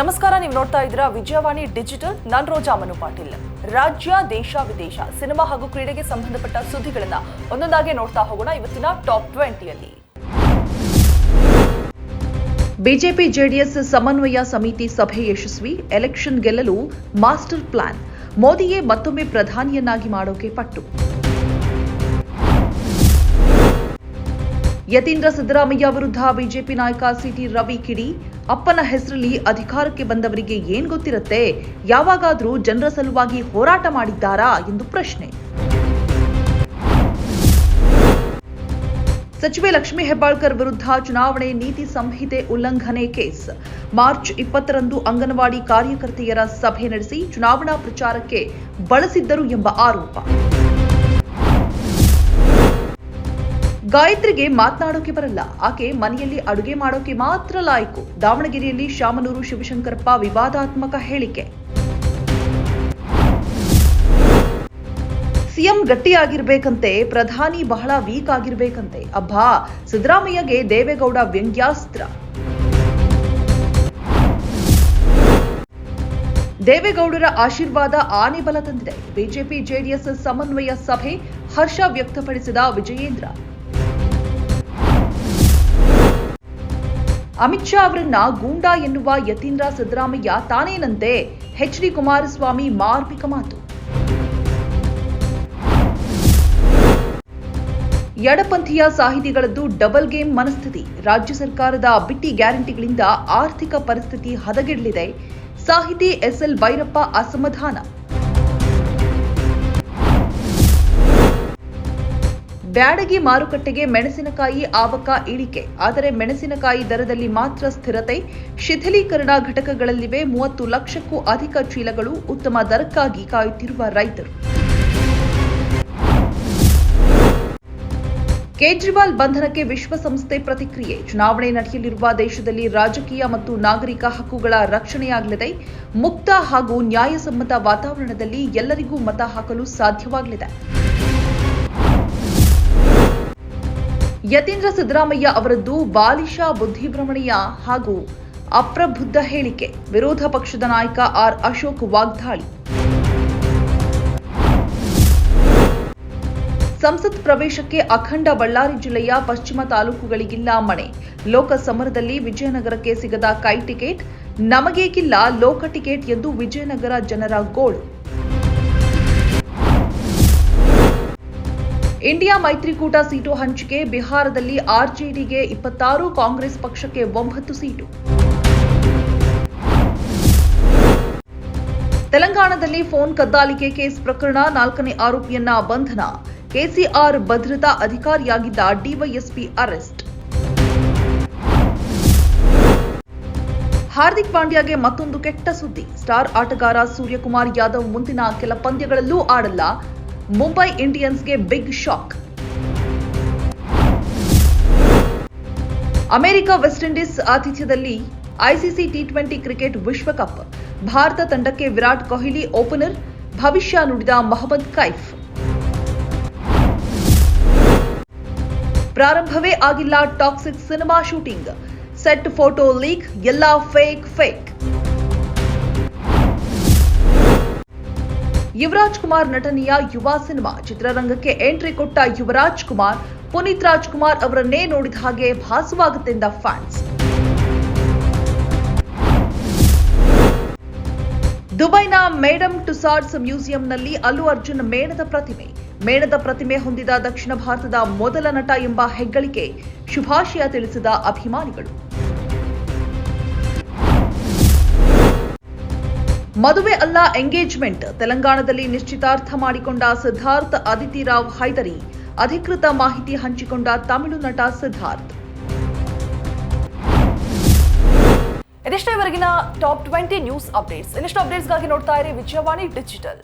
ನಮಸ್ಕಾರ, ನೀವು ನೋಡ್ತಾ ಇದ್ದೀರಾ ವಿಜಯವಾಣಿ ಡಿಜಿಟಲ್. ನಾನ್ ರೋಜಾ ಮನು ಪಾಟೀಲ್. ರಾಜ್ಯ, ದೇಶ, ವಿದೇಶ, ಸಿನಿಮಾ ಹಾಗೂ ಕ್ರೀಡೆಗೆ ಸಂಬಂಧಪಟ್ಟ ಸುದ್ದಿಗಳನ್ನ ಒಂದೊಂದಾಗಿ ನೋಡ್ತಾ ಹೋಗೋಣ ಇವತ್ತಿನ ಟಾಪ್ ಟ್ವೆಂಟಿಯಲ್ಲಿ. ಬಿಜೆಪಿ ಜೆಡಿಎಸ್ ಸಮನ್ವಯ ಸಮಿತಿ ಸಭೆ ಯಶಸ್ವಿ, ಎಲೆಕ್ಷನ್ ಗೆಲ್ಲಲು ಮಾಸ್ಟರ್ ಪ್ಲಾನ್. ಮೋದಿಯೇ ಮತ್ತೊಮ್ಮೆ ಪ್ರಧಾನಿಯನ್ನಾಗಿ ಮಾಡೋಕೆ ಪಟ್ಟು. ಯತೀಂದ್ರ ಸಿದ್ದರಾಮಯ್ಯ ವಿರುದ್ಧ ಬಿಜೆಪಿ ನಾಯಕ ಸಿಟಿ ರವಿ ಕಿಡಿ, ಅಪ್ಪನ ಹೆಸರಲ್ಲಿ ಅಧಿಕಾರಕ್ಕೆ ಬಂದವರಿಗೆ ಏನ್ ಗೊತ್ತಿರುತ್ತೆ? ಯಾವಾಗಾದ್ರೂ ಜನರ ಸಲುವಾಗಿ ಹೋರಾಟ ಮಾಡಿದ್ದಾರಾ ಎಂದು ಪ್ರಶ್ನೆ. ಸಚಿವೆ ಲಕ್ಷ್ಮೀ ಹೆಬ್ಬಾಳ್ಕರ್ ವಿರುದ್ಧ ಚುನಾವಣೆ ನೀತಿ ಸಂಹಿತೆ ಉಲ್ಲಂಘನೆ ಕೇಸ್. ಮಾರ್ಚ್ ಇಪ್ಪತ್ತರಂದು ಅಂಗನವಾಡಿ ಕಾರ್ಯಕರ್ತೆಯರ ಸಭೆ ನಡೆಸಿ ಚುನಾವಣಾ ಪ್ರಚಾರಕ್ಕೆ ಬಳಸಿದ್ದರು ಎಂಬ ಆರೋಪ. ಗಾಯತ್ರಿಗೆ ಮಾತನಾಡೋಕೆ ಬರಲ್ಲ. ಆಕೆ ಮನೆಯಲ್ಲಿ ಅಡುಗೆ ಮಾಡೋಕೆ ಮಾತ್ರ ಲಾಯಕು. ದಾವಣಗೆರೆಯಲ್ಲಿ ಶಾಮನೂರು ಶಿವಶಂಕರಪ್ಪ ವಿವಾದಾತ್ಮಕ ಹೇಳಿಕೆ. ಸಿಎಂ ಗಟ್ಟಿಯಾಗಿರ್ಬೇಕಂತೆ, ಪ್ರಧಾನಿ ಬಹಳ ವೀಕ್ ಆಗಿರ್ಬೇಕಂತೆ. ಅಬ್ಬಾ, ಸಿದ್ದರಾಮಯ್ಯಗೆ ದೇವೇಗೌಡ ವ್ಯಂಗ್ಯಾಸ್ತ್ರ. ದೇವೇಗೌಡರ ಆಶೀರ್ವಾದ ಆನೆ ಬಲ ತಂದಿದೆ. ಬಿಜೆಪಿ ಜೆಡಿಎಸ್ ಸಮನ್ವಯ ಸಭೆ ಹರ್ಷ ವ್ಯಕ್ತಪಡಿಸಿದ ವಿಜಯೇಂದ್ರ. ಅಮಿತ್ ಶಾ ಅವರನ್ನ ಗೂಂಡಾ ಎನ್ನುವ ಯತೀಂದ್ರ ಸಿದ್ದರಾಮಯ್ಯ ತಾನೇನಂತೆ? ಎಚ್ ಡಿ ಕುಮಾರಸ್ವಾಮಿ ಮಾರ್ಮಿಕ ಮಾತು. ಎಡಪಂಥೀಯ ಸಾಹಿತಿಗಳದ್ದು ಡಬಲ್ ಗೇಮ್ ಮನಸ್ಥಿತಿ. ರಾಜ್ಯ ಸರ್ಕಾರದ ಬಿಟ್ಟಿ ಗ್ಯಾರಂಟಿಗಳಿಂದ ಆರ್ಥಿಕ ಪರಿಸ್ಥಿತಿ ಹದಗೆಡಲಿದೆ. ಸಾಹಿತಿ ಎಸ್ಎಲ್ ಭೈರಪ್ಪ ಅಸಮಾಧಾನ. ಬ್ಯಾಡಗಿ ಮಾರುಕಟ್ಟೆಗೆ ಮೆಣಸಿನಕಾಯಿ ಆವಕ ಇಳಿಕೆ. ಆದರೆ ಮೆಣಸಿನಕಾಯಿ ದರದಲ್ಲಿ ಮಾತ್ರ ಸ್ಥಿರತೆ. ಶಿಥಿಲೀಕರಣ ಘಟಕಗಳಲ್ಲಿವೆ. ಮೂವತ್ತು ಲಕ್ಷಕ್ಕೂ ಅಧಿಕ ಚೀಲಗಳು ಉತ್ತಮ ದರಕ್ಕಾಗಿ ಕಾಯುತ್ತಿರುವ ರೈತರು. ಕೇಜ್ರಿವಾಲ್ ಬಂಧನಕ್ಕೆ ವಿಶ್ವಸಂಸ್ಥೆ ಪ್ರತಿಕ್ರಿಯೆ. ಚುನಾವಣೆ ನಡೆಯಲಿರುವ ದೇಶದಲ್ಲಿ ರಾಜಕೀಯ ಮತ್ತು ನಾಗರಿಕ ಹಕ್ಕುಗಳ ರಕ್ಷಣೆಯಾಗಲಿದೆ. ಮುಕ್ತ ಹಾಗೂ ನ್ಯಾಯಸಮ್ಮತ ವಾತಾವರಣದಲ್ಲಿ ಎಲ್ಲರಿಗೂ ಮತ ಹಾಕಲು ಸಾಧ್ಯವಾಗಲಿದೆ. ಯತೀಂದ್ರ ಸಿದ್ದರಾಮಯ್ಯ ಅವರದ್ದು ಬಾಲಿಶ, ಬುದ್ಧಿಭ್ರಮಣೆಯ ಹಾಗೂ ಅಪ್ರಬುದ್ಧ ಹೇಳಿಕೆ. ವಿರೋಧ ಪಕ್ಷದ ನಾಯಕ ಆರ್ ಅಶೋಕ್ ವಾಗ್ದಾಳಿ. ಸಂಸತ್ ಪ್ರವೇಶಕ್ಕೆ ಅಖಂಡ ಬಳ್ಳಾರಿ ಜಿಲ್ಲೆಯ ಪಶ್ಚಿಮ ತಾಲೂಕುಗಳಿಗಿಲ್ಲ ಮಣೆ. ಲೋಕ ಸಮರದಲ್ಲಿ ವಿಜಯನಗರಕ್ಕೆ ಸಿಗದ ಕೈ ಟಿಕೆಟ್. ನಮಗೇಕಿಲ್ಲ ಲೋಕ ಟಿಕೆಟ್ ಎಂದು ವಿಜಯನಗರ ಜನರ ಗೋಳು. ಇಂಡಿಯಾ ಮೈತ್ರಿಕೂಟ ಸೀಟು ಹಂಚಿಕೆ, ಬಿಹಾರದಲ್ಲಿ ಆರ್ಜೆಡಿಗೆ ಇಪ್ಪತ್ತಾರು, ಕಾಂಗ್ರೆಸ್ ಪಕ್ಷಕ್ಕೆ ಒಂಬತ್ತು ಸೀಟು. ತೆಲಂಗಾಣದಲ್ಲಿ ಫೋನ್ ಕದ್ದಾಲಿಕೆ ಕೇಸ್ ಪ್ರಕರಣ, ನಾಲ್ಕನೇ ಆರೋಪಿಯನ್ನ ಬಂಧನ. ಕೆಸಿಆರ್ ಭದ್ರತಾ ಅಧಿಕಾರಿಯಾಗಿದ್ದ ಡಿವೈಎಸ್ಪಿ ಅರೆಸ್ಟ್. ಹಾರ್ದಿಕ್ ಪಾಂಡ್ಯಗೆ ಮತ್ತೊಂದು ಕೆಟ್ಟ ಸುದ್ದಿ. ಸ್ಟಾರ್ ಆಟಗಾರ ಸೂರ್ಯಕುಮಾರ್ ಯಾದವ್ ಮುಂದಿನ ಕೆಲ ಪಂದ್ಯಗಳಲ್ಲೂ ಆಡಲ್ಲ. Mumbai ಇಂಡಿಯನ್ಸ್ಗೆ big shock. America West Indies ಆತಿಥ್ಯದಲ್ಲಿ ICC T twenty cricket ವಿಶ್ವಕಪ್. ಭಾರತ ತಂಡಕ್ಕೆ ವಿರಾಟ್ ಕೊಹ್ಲಿ ಓಪನರ್, ಭವಿಷ್ಯ ನುಡಿದ ಮೊಹಮ್ಮದ್ ಕೈಫ್. ಪ್ರಾರಂಭವೇ ಆಗಿಲ್ಲ toxic cinema shooting. Set photo leak, ಎಲ್ಲಾ ಫೇಕ್ ಫೇಕ್. ಯುವರಾಜ್ ಕುಮಾರ್ ನಟನೆಯ ಯುವ ಸಿನಿಮಾ ಚಿತ್ರರಂಗಕ್ಕೆ ಎಂಟ್ರಿ ಕೊಟ್ಟ ಯುವರಾಜ್ ಕುಮಾರ್, ಪುನೀತ್ ರಾಜ್ಕುಮಾರ್ ಅವರನ್ನೇ ನೋಡಿದ ಹಾಗೆ ಭಾಸವಾಗುತ್ತೆಂದ ಫ್ಯಾನ್ಸ್. ದುಬೈನ ಮೇಡಮ್ ಟುಸಾರ್ಡ್ಸ್ ಮ್ಯೂಸಿಯಂನಲ್ಲಿ ಅಲ್ಲು ಅರ್ಜುನ್ ಮೇಣದ ಪ್ರತಿಮೆ. ಮೇಣದ ಪ್ರತಿಮೆ ಹೊಂದಿದ ದಕ್ಷಿಣ ಭಾರತದ ಮೊದಲ ನಟ ಎಂಬ ಹೆಗ್ಗಳಿಕೆ ಶುಭಾಶಯ ತಿಳಿಸಿದ ಅಭಿಮಾನಿಗಳು. ಮದುವೆ ಅಲ್ಲ ಎಂಗೇಜ್ಮೆಂಟ್. ತೆಲಂಗಾಣದಲ್ಲಿ ನಿಶ್ಚಿತಾರ್ಥ ಮಾಡಿಕೊಂಡ ಸಿದ್ಧಾರ್ಥ್ ಅದಿತಿ ರಾವ್ ಹೈದರಿ. ಅಧಿಕೃತ ಮಾಹಿತಿ ಹಂಚಿಕೊಂಡ ತಮಿಳು ನಟ ಸಿದ್ಧಾರ್ಥ್. ಇದಿಷ್ಟೇ ಟಾಪ್ ಟ್ವೆಂಟಿ ನ್ಯೂಸ್ ಅಪ್ಡೇಟ್ಸ್. ಇನ್ನಷ್ಟು ಅಪ್ಡೇಟ್ಸ್ಗಾಗಿ ನೋಡ್ತಾ ಇರಿ ವಿಜಯವಾಣಿ ಡಿಜಿಟಲ್.